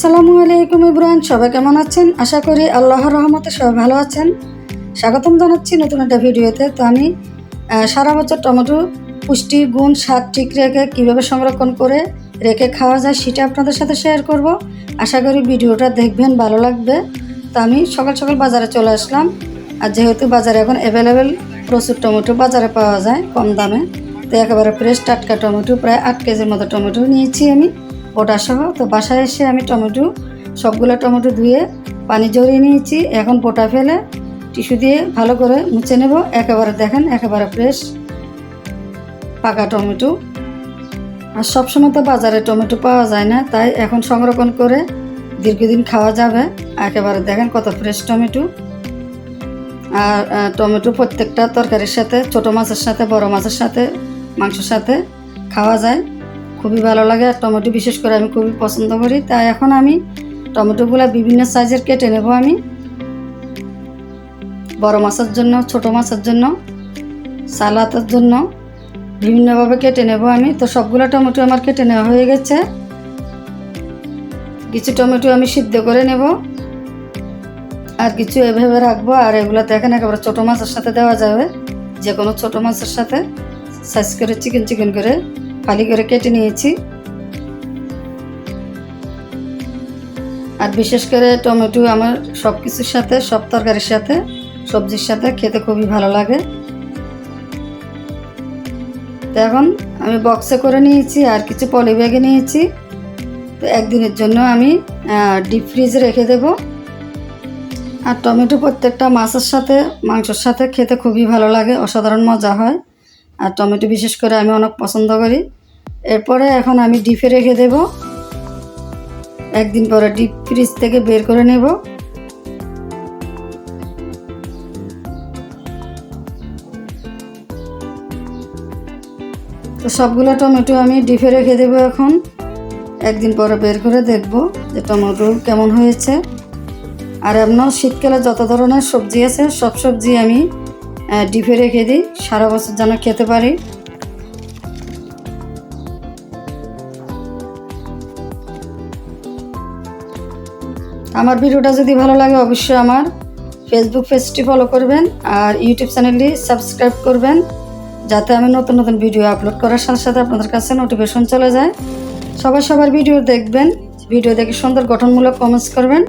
আসসালামু আলাইকুম ইব্রান সবাই কেমন আছেন? আশা করি আল্লাহর রহমতে সবাই ভালো আছেন। স্বাগতম জানাচ্ছি নতুন একটা ভিডিওতে। তো আমি সারা বছর টমেটো পুষ্টি গুণ, স্বাদ ঠিক রেখে কীভাবে সংরক্ষণ করে রেখে খাওয়া যায় সেটা আপনাদের সাথে শেয়ার করব। আশা করি ভিডিওটা দেখবেন, ভালো লাগবে। তো আমি সকাল সকাল বাজারে চলে আসলাম। আর যেহেতু বাজারে এখন অ্যাভেলেবেল প্রচুর টমেটো বাজারে পাওয়া যায় কম দামে, তো একেবারে ফ্রেশ টাটকা টমেটো, প্রায় আট কেজির মতো টমেটো নিয়েছি আমি। সহ তো বাসায় এসে আমি টমেটো, সবগুলো টমেটো ধুয়ে পানি জড়িয়ে নিয়েছি। এখন পোটা ফেলে টিস্যু দিয়ে ভালো করে মুছে নেব। একেবারে দেখেন, একেবারে ফ্রেশ পাকা টমেটো। আর সবসময় তো বাজারে টমেটো পাওয়া যায় না, তাই এখন সংরক্ষণ করে দীর্ঘদিন খাওয়া যাবে। একেবারে দেখেন কত ফ্রেশ টমেটো। আর টমেটো প্রত্যেকটা তরকারির সাথে, ছোট মাছের সাথে, বড় মাছের সাথে, মাংসের সাথে খাওয়া যায়। খুবই ভালো লাগে, আর টমেটো বিশেষ করে আমি খুবই পছন্দ করি। তাই এখন আমি টমেটোগুলো বিভিন্ন সাইজের কেটে নেব আমি। বড় মাছের জন্য, ছোট মাছের জন্য, সালাতের জন্য বিভিন্নভাবে কেটে নেব আমি। তো সবগুলো টমেটো আমার কেটে নেওয়া হয়ে গেছে। কিছু টমেটো আমি সিদ্ধ করে নেব। আর কিছু এভাবে রাখব, আর এগুলো দেখেন একেবারে ছোটো মাছের সাথে দেওয়া যাবে। যে কোনো ছোটো মাছের সাথে সাইজ করে চিকেন চিকেন করে। ফালি করে কেটে নিয়েছি। আর বিশেষ করে টমেটো আমার সব কিছুর সাথে, সব তরকারির সাথে, সবজির সাথে খেতে খুবই ভালো লাগে। তো এখন আমি বক্সে করে নিয়েছি, আর কিছু পলি ব্যাগে নিয়েছি। তো একদিনের জন্য আমি ডিপ ফ্রিজে রেখে দেব। আর টমেটো প্রত্যেকটা মাছের সাথে, মাংসের সাথে খেতে খুবই ভালো লাগে, অসাধারণ মজা হয়। আর টমেটো বিশেষ করে আমি অনেক পছন্দ করি। এরপরে এখন আমি ডিপে রেখে দেব। একদিন পরে ডিপ ফ্রিজ থেকে বের করে নেব। তো সবগুলো টমেটো আমি ডিপে রেখে দেবো এখন। একদিন পরে বের করে দেখব যে টমেটো কেমন হয়েছে। আর এমন শীতকালে যত ধরনের সবজি আছে, সব সবজি আমি ডিপে রেখে দিই। সারা বছর যেন খেতে পারি। আমার ভিডিওটা যদি ভালো লাগে, অবশ্যই আমার ফেসবুক পেজটি ফলো করবেন আর ইউটিউব চ্যানেলটি সাবস্ক্রাইব করবেন, যাতে আমি নতুন নতুন ভিডিও আপলোড করার সাথে সাথে আপনাদের কাছে নোটিফিকেশন চলে যায়। সবাই সবার ভিডিও দেখবেন ভিডিও দেখে সুন্দর গঠনমূলক কমেন্টস করবেন।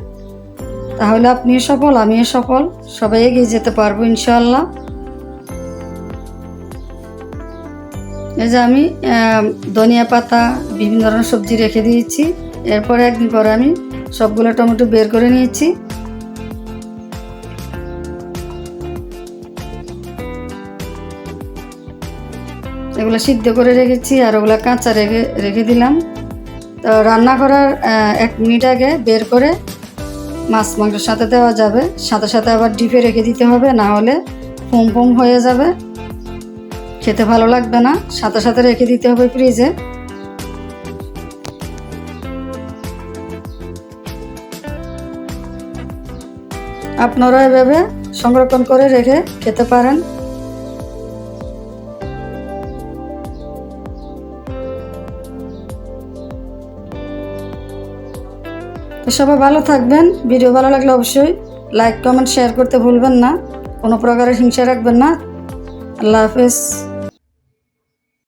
তাহলে আপনিও সফল, আমিও সফল, সবাই এগিয়ে যেতে পারব ইনশাআল্লাহ। এই যে আমি ধনিয়া পাতা, বিভিন্ন ধরনের সবজি রেখে দিয়েছি। এরপরে একদিন পরে আমি সবগুলো টমেটো বের করে নিয়েছি। এগুলো সিদ্ধ করে রেখেছি আর ওগুলো কাঁচা রেখে রেখে দিলাম। তো রান্না করার এক মিনিট আগে বের করে মাছ মাংসের সাথে দেওয়া যাবে। সাথে সাথে আবার ডিপে রেখে দিতে হবে, না হলে ফুম ফুম হয়ে যাবে। খেতে ভালো লাগবে না। সাথে সাথে রেখে দিতে হবে ফ্রিজে। আপনারা এভাবে সংরক্ষণ করে রেখে খেতে পারেন। সবাই ভালো থাকবেন। ভিডিও ভালো লাগলে অবশ্যই লাইক কমেন্ট শেয়ার করতে ভুলবেন না। কোনো প্রকারের হিংসা রাখবেন না। আল্লাহ হাফেজ।